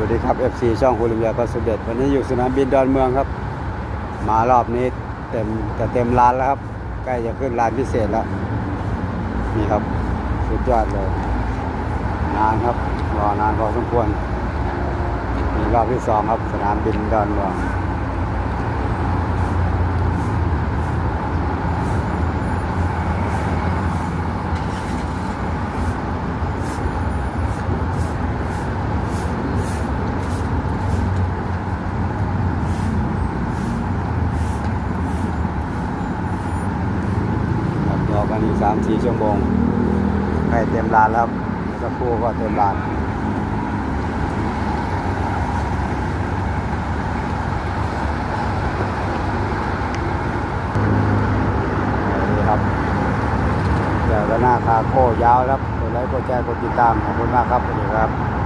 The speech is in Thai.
วัสดีครับ FC ช่องคุณลุงยาก็สมเด็ดวันนี้อยู่สนามบินดอนเมืองครับ มารอบนี้เต็มจะเต็มร้านแล้วครับ ใกล้จะขึ้นร้านพิเศษแล้ว นี่ครับ สุดยอดเลย นานครับ รอนานพอสมควรมีรอบที่สองครับ สนามบินดอนเมือง กันอีกสามสี่ชั่วโมงใกล้เต็มร้านแล้วสักครู่ก็เต็มร้านนี่ครับเดี๋ยวหน้าคาโก้ยาวครับกดไลค์กดแชร์กดติดตามขอบคุณมากครับสวัสดีครับ